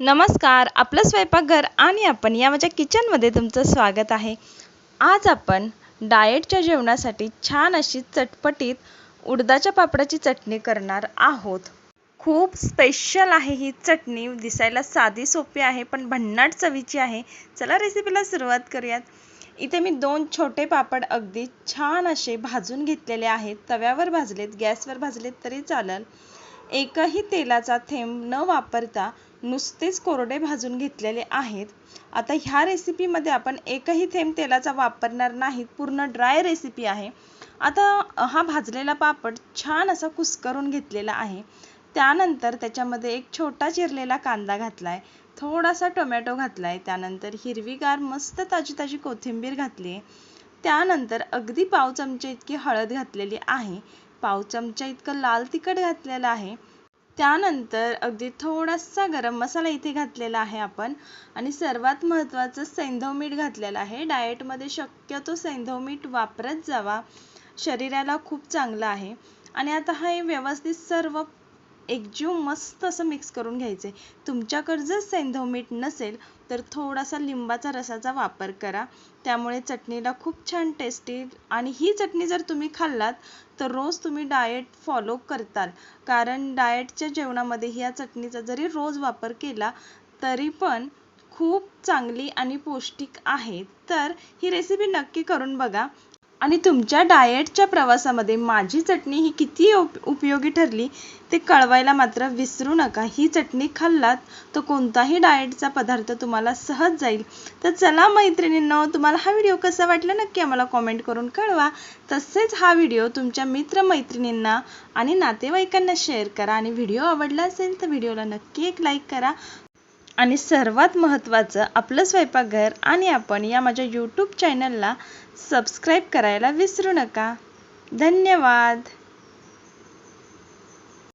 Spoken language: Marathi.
नमस्कार आपलं स्वयंपाकघर आणि आपण या माझ्या किचनमध्ये तुमचं स्वागत आहे. आज आपण डाएटच्या जेवणासाठी छान अशी चटपटीत उडदाच्या पापडाची चटणी करणार आहोत. खूप स्पेशल आहे ही चटणी दिसायला साधी सोपी आहे पण भन्नाट चवीची आहे. चला रेसिपीला सुरुवात करूयात. इथे मी दोन छोटे पापड अगदी छान असे भाजून घेतलेले आहेत. तव्यावर भाजलेत गॅसवर भाजलेत तरी चालेल. एकही तेलाचा थेंब न वापरता नुसतेच कोरडे भाजून घेतलेले आहेत. आता ह्या रेसिपीमध्ये आपण एकही थेंब तेलाचा वापरणार नाहीत पूर्ण ड्राय रेसिपी आहे. आता हा भाजलेला पापड छान असा कुस्करून घेतलेला आहे. त्यानंतर त्याच्यामध्ये एक छोटा चिरलेला कांदा घातला आहे थोडासा टोमॅटो घातला आहे त्यानंतर हिरवीगार मस्त ताजी ताजी कोथिंबीर घातली आहे त्यानंतर अगदी पाव चमचे इतकी हळद घातलेली आहे. पाव चमचा इतकं लाल तिखट घातलेलं आहे. त्यानंतर अगदी थोडासा गरम मसाला इथे घातलेला आहे आपण. आणि सर्वात महत्त्वाचं सैंधव मीठ घातलेलं आहे. डाएटमध्ये शक्यतो सैंधव मीठ वापरत जावा. शरीराला खूप चांगलं आहे. आणि आता हे व्यवस्थित सर्व एकजीव मस्त असं मिक्स करून घ्यायचं. आहे तुमच्याकडं जर सैंधव मीठ नसेल तर थोडासा लिंबाचा रसाचा वापर करा. त्यामुळे चटणीला खूप छान टेस्टी आणि ही चटणी जर तुम्ही खाल्लात तर रोज तुम्ही डाएट फॉलो करताल. कारण डाएटच्या जेवणामध्ये ह्या चटणीचा जरी रोज वापर केला तरी पण खूप चांगली आणि पौष्टिक आहे. तर ही रेसिपी नक्की करून बघा. आणि तुमच्या डाएटच्या प्रवासामध्ये माझी चटणी ही किती उप उपयोगी ठरली ते कळवायला मात्र विसरू नका. ही चटणी खाल्लात तर कोणताही डाएटचा पदार्थ तुम्हाला सहज जाईल. तर चला मैत्रिणींनो तुम्हाला हा व्हिडिओ कसा वाटला नक्की आम्हाला कॉमेंट करून कळवा. तसेच हा व्हिडिओ तुमच्या मित्रमैत्रिणींना आणि नातेवाईकांना शेअर करा. आणि व्हिडिओ आवडला असेल तर व्हिडिओला नक्की एक लाईक करा. आणि सर्वात महत्त्वाचं आपलं स्वयंपाकघर आणि आपण या माझ्या यूट्यूब चॅनलला सबस्क्राईब करायला विसरू नका. धन्यवाद.